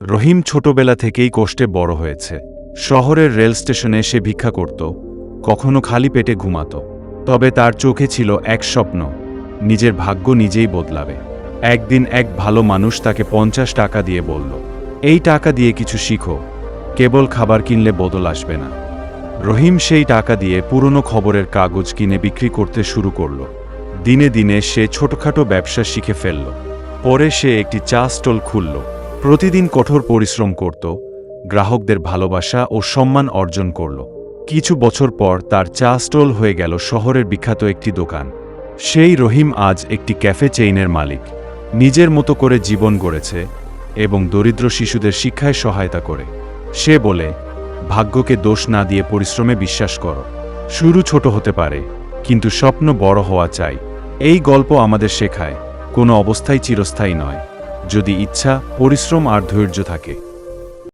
রহিম ছোটবেলা থেকেই কষ্টে বড় হয়েছে। শহরের রেল স্টেশনে সে ভিক্ষা করত, কখনো খালি পেটে ঘুমাত। তবে তার চোখে ছিল এক স্বপ্ন, নিজের ভাগ্য নিজেই বদলাবে। একদিন এক ভালো মানুষ তাকে পঞ্চাশ টাকা দিয়ে বলল, এই টাকা দিয়ে কিছু শিখো, কেবল খাবার কিনলে বদল আসবে না। রহিম সেই টাকা দিয়ে পুরনো খবরের কাগজ কিনে বিক্রি করতে শুরু করল। দিনে দিনে সে ছোটখাটো ব্যবসা শিখে ফেলল। পরে সে একটি চা স্টল খুলল। প্রতিদিন কঠোর পরিশ্রম করত, গ্রাহকদের ভালোবাসা ও সম্মান অর্জন করল। কিছু বছর পর তার চা স্টল হয়ে গেল শহরের বিখ্যাত একটি দোকান। সেই রহিম আজ একটি ক্যাফে চেইনের মালিক। নিজের মতো করে জীবন গড়েছে এবং দরিদ্র শিশুদের শিক্ষায় সহায়তা করে। সে বলে, ভাগ্যকে দোষ না দিয়ে পরিশ্রমে বিশ্বাস করো। শুরু ছোট হতে পারে, কিন্তু স্বপ্ন বড় হওয়া চাই। এই গল্প আমাদের শেখায়, কোনো অবস্থাই চিরস্থায়ী নয়। যদি ইচ্ছা পরিশ্রম আর ধৈর্য থাকে।